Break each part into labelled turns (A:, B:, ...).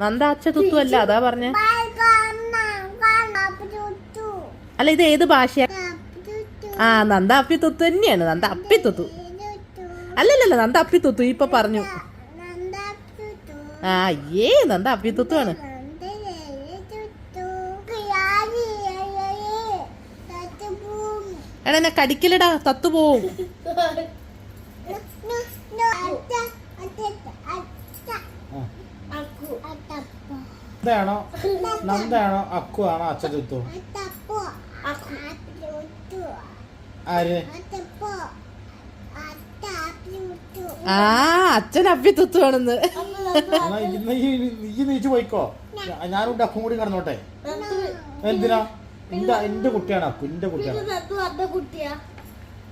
A: നന്ദ അച്ഛ തുത്തു അല്ല അതാ പറഞ്ഞ. അല്ല ഇത് ഏത് ഭാഷയാ? ആ നന്ദ അപ്പി തുത്തു തന്നെയാണ് നന്ദ അപ്പി തുത്തു അല്ലല്ലല്ല നന്ദ അപ്പി തുത്തു ഇപ്പൊ പറഞ്ഞു. ആ അയ്യേ നന്ദ അപ്പി തുത്തു ആണ് എടാ കടിക്കലടാ തത്തു പോവും
B: നന്ദയാണോ? നന്ദയാണോ? അക്കു ആണോ അച്ഛതുത്തു ആര്?
A: ആ അച്ഛൻ അപ്പി തുത്തു ആണെന്ന്
B: നീ നീച്ചു പോയിക്കോ. ഞാനുണ്ട് ഞാനും അക്കും കൂടി കടന്നോട്ടെ. എന്തിനാ? എന്റെ എന്റെ കുട്ടിയാണ് അക്കു എന്റെ കുട്ടിയാണ്.
C: കുട്ടിയാ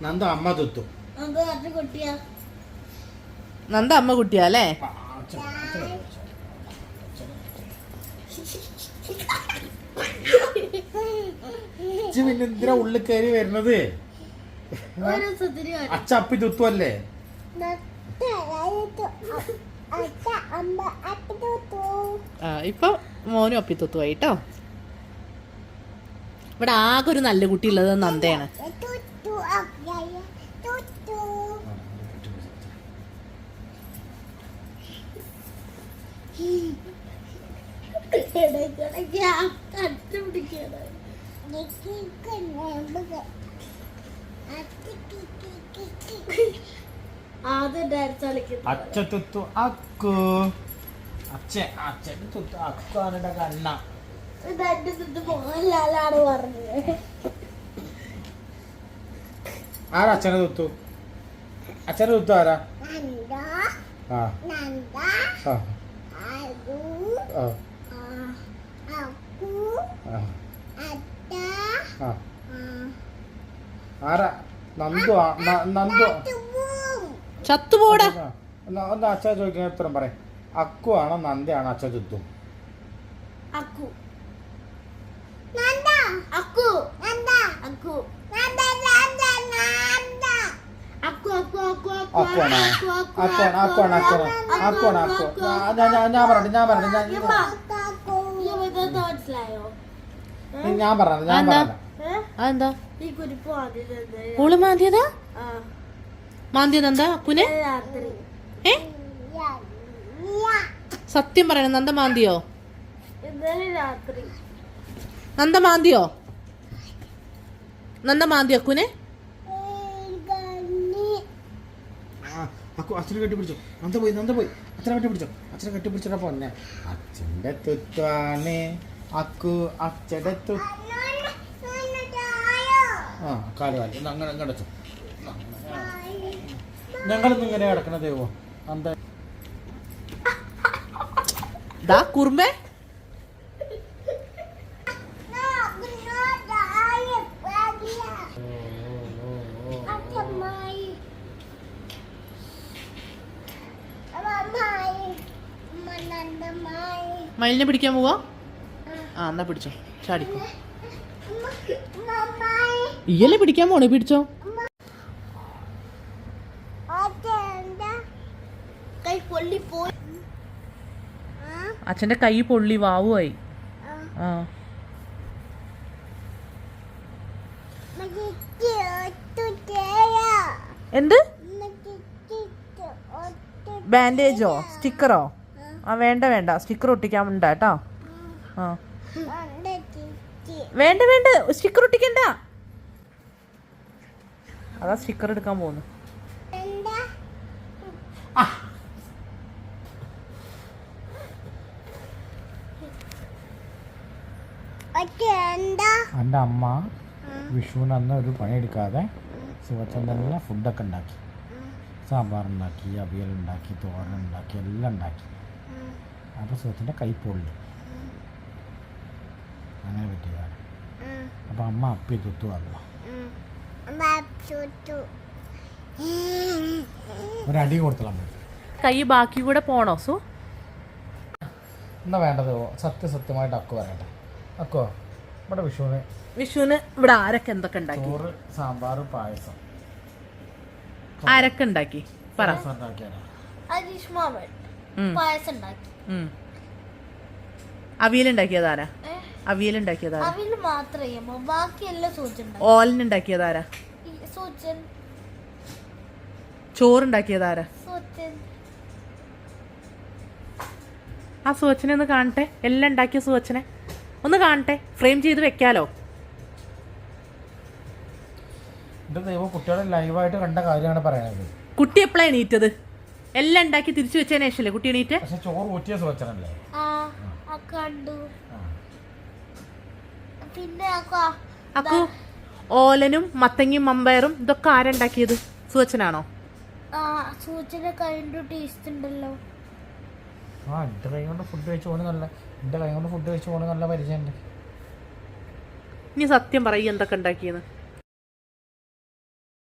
B: നന്ദ അമ്മ തുത്തു.
A: നന്ദ അമ്മ കുട്ടിയാ അല്ലേ
B: ആ, അച്ഛൻ, അച്ഛൻ, അച്ഛൻ. ഇജ്ജ് പിന്നെ എന്തിനാ ഉള്ളിൽ കയറി വരുന്നത്?
C: ഒരു തുത്തുവല്ലേ
B: അച്ഛ അപ്പി
A: ഇപ്പൊ മോനും അപ്പി തുത്തുവായിട്ടോ ഇവിടെ ആകെ ഒരു നല്ല കുട്ടി ഉള്ളത് നന്ദയാണ്.
C: കണ്ടുപിടിക്കാണ് ആദ്യം ഡാൻസ് കളിക്കുന്നത്.
B: അച്ഛ തുത്തു അക്കു. അച്ഛ അച്ഛൻ തുത്തു അക്കു ആണ് കണ്ണ.
C: മോഹൻലാലാണ് പറഞ്ഞത്.
B: ആരാ അച്ഛനെ തുത്തു? അച്ഛനെ തുത്തു ആരാ? ആ. ആ. ആ. ആരാ? നന്ദു നന്ദു.
A: ചത്തുപോടാ.
B: ഒന്ന് അച്ഛൻ ചോദിക്കുന്ന ഉത്തരം പറയാം. അക്കു ആണോ നന്ദയാണോ അച്ഛ ചുത്തു?
C: അക്കു. അക്കു. അക്കു. അക്കു അക്കു അക്കു
B: അക്കുവാണോ അക്കുവാണ് അക്കുവാണ് അക്കുവാണ് അക്കുവാണ് അക്കു ആ, ഞാൻ പറഞ്ഞു ഞാൻ പറഞ്ഞു ഞാൻ പറയട്ടെ ഞാൻ
C: മനസ്സിലായോ?
B: ഞാൻ പറഞ്ഞത് ഞാൻ
A: എന്താ? അതെന്താ? ഓൾ മാന്തിയതാ?
C: ആ.
A: മാന്തിയത് എന്താ? കുനെ ഏ സത്യം പറയണം നന്ദ മാന്തിയോ? നന്ദ മാന്തിയോ? നന്ദ മാന്തിയോ കുനെ
B: അച്ഛനെ കെട്ടിപ്പിടിച്ചോ. നന്ദ പോയി നന്ദ പോയി. അച്ഛനെ കെട്ടിപ്പിടിച്ചോ. അച്ഛനെ കെട്ടിപ്പിടിച്ചോ പോന്നെ. അച്ഛന്റെ തുത്വാണ് അക്കു അച്ചടത്തു ആ കാൽ കാൽ അങ്ങനെ വെച്ചോ. ഞങ്ങളിന്ന് ഇങ്ങനെ കിടക്കണ ദൈവോ എന്താ
A: ദാ കുറുമ്പേ മയിലിനെ പിടിക്കാൻ പോവാ ആ എന്നാ പിടിച്ചോ. ചാടിക്കോ. ഇയല്ലേ പിടിക്കാൻ പോണേ? പിടിച്ചോ. അച്ഛന്റെ കൈ പൊള്ളി വാവുമായി ആ. എന്ത്? ബാൻഡേജോ? സ്റ്റിക്കറോ? ആ വേണ്ട വേണ്ട. സ്റ്റിക്കർ ഒട്ടിക്കാൻ ഉണ്ട് കേട്ടോ. ആ. വേണ്ട വേണ്ട. സ്റ്റിക്കർ ഒട്ടിക്കണ്ട. അതാ സ്റ്റിക്കർ എടുക്കാൻ പോകുന്നു
B: എന്റെ അമ്മ വിഷുവിന് അന്ന് ഒരു പണിയെടുക്കാതെ ശിവചന്ദ്രനെ ഫുഡൊക്കെ ഉണ്ടാക്കി. സാമ്പാർ ഉണ്ടാക്കി അവിയൽ ഉണ്ടാക്കി തോരൻ ഉണ്ടാക്കി എല്ലാം ഉണ്ടാക്കി. അപ്പോൾ സുഹൃത്തിന്റെ കൈ പൊള്ളി. അങ്ങനെ പറ്റിയതാണ് അപ്പം അമ്മ അപ്പി തുത്തു പറഞ്ഞു. ഒരടി കൊടുത്തല്ല അമ്മ
A: കൈ ബാക്കി കൂടെ പോണോ സു?
B: എന്താ വേണ്ടത്? സത്യസത്യമായിട്ട് അക്കു പറയട്ടെ. അക്കോ ഇവിടെ വിഷുവിന്
A: വിഷുവിന് ഇവിടെ ആരൊക്കെ എന്തൊക്കെ ഉണ്ടാക്കി?
B: ചോറ് സാമ്പാർ പായസം.
A: ആരൊക്കെ ഉണ്ടാക്കി? പറ.
B: പായസം
C: ഉണ്ടാക്കി.
A: അവിയലുണ്ടാക്കിയതാരാ?
C: അവിൽ ബാക്കിയെല്ലാം
A: ഓലനുണ്ടാക്കിയതാരാ?
C: സൂചൻ
A: ചോറുണ്ടാക്കിയതാരാ?
C: സൂചൻ
A: ആ സുവച്ചനെ ഒന്ന് കാണട്ടെ. എല്ലാം ഉണ്ടാക്കിയ സുവച്ചനെ ഒന്ന് കാണട്ടെ. ഫ്രെയിം ചെയ്ത് വെക്കാലോ?
B: കുട്ടികളെ ലൈവായിട്ട് കണ്ട കാര്യമാണ് പറയുന്നത്
A: കുട്ടി എപ്പോഴാണ് എണീറ്റത്? എല്ലാം ഉണ്ടാക്കി തിരിച്ചു വെച്ചതിനേഷല്ലേ കുട്ടി എണീറ്റ്?
B: ചോറ് ഊറ്റിയ സുവച്ചനല്ലേ
C: കണ്ടു.
A: അക്കു ഓലനും മത്തങ്ങയും മമ്പയറും ഇതൊക്കെ ആരുണ്ടാക്കിയത് സുവച്ചനാണോ?
C: ആ സൂചന കഴിഞ്ഞ ടേസ്റ്റ് ഉണ്ടല്ലോ.
B: ആ എന്റെ കൈ കൊണ്ട് ഫുഡ് കഴിച്ചു പോകണ നല്ല എന്റെ കൈ കൊണ്ട് ഫുഡ് കഴിച്ചു പോകണ നല്ല പരിചയമുണ്ട്.
A: സത്യം പറയും എന്തൊക്കെ ഉണ്ടാക്കിയെന്ന്.